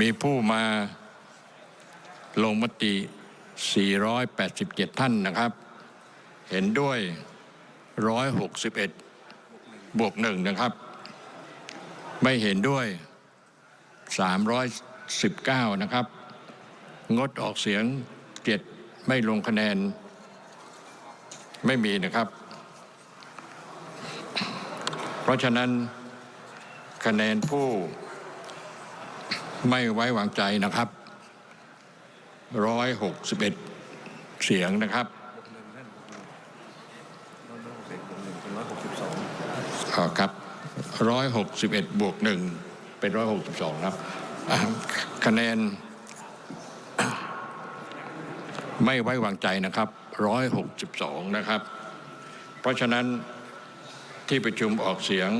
มีผู้มาลงมติ 487 ท่านนะครับ เห็นด้วย 161 บวกหนึ่งนะครับ ไม่เห็นด้วย 319 นะครับ งดออกเสียง 7 ไม่ลงคะแนน ไม่มีนะครับ เพราะฉะนั้นคะแนนผู้ ไม่ไว้วางใจนะครับ161เสียงนะครับอ๋อครับ161บวกหนึ่งเป็น162ครับอ่าคะแนน ไม่ไว้วางใจนะครับ162นะครับ เพราะฉะนั้นที่ประชุมออกเสียง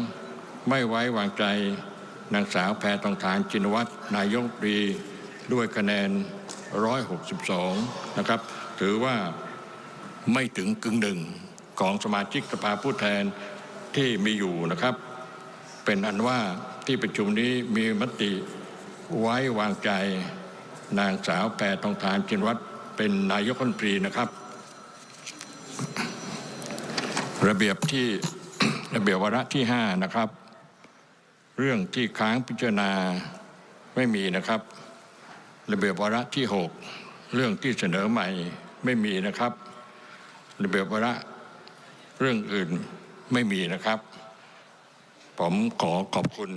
ไม่ไว้วางใจ นางสาวแพทองทานจินวัตรนายกปรีด้วยคะแนน 162 นะครับ ถือว่าไม่ถึงกึ่งหนึ่งของสมาชิกสภาผู้แทนที่มีอยู่นะครับ เป็นอันว่าที่ประชุมนี้มีมติไว้วางใจ นางสาวแพทองทานจินวัตรเป็นนายกรัฐมนตรีนะครับ ระเบียบที่ระเบียบวาระที่ 5 นะครับ เรื่องที่ค้างพิจารณาไม่มีนะครับ ระเบียบวาระที่ 6 เรื่องที่เสนอใหม่ไม่มีนะครับ ระเบียบวาระเรื่องอื่นไม่มีนะครับ ผมขอขอบคุณ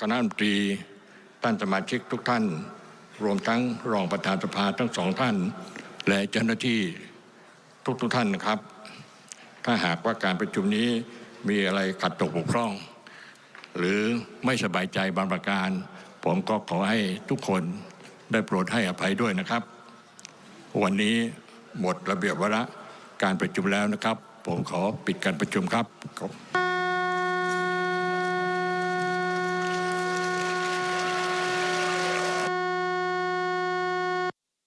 คณะรัฐมนตรีท่านสมาชิกทุกท่าน รวมทั้งรองประธานสภาทั้งสองท่าน และเจ้าหน้าที่ทุกทุกท่านนะครับ ถ้าหากว่าการประชุมนี้มีอะไรขัดตกบกพร่อง หรือไม่สบายใจบางประการ ผมก็ขอให้ทุกคนได้โปรดให้อภัยด้วยนะครับ วันนี้หมดระเบียบวาระการประชุมแล้วนะครับ ผมขอปิดการประชุมครับ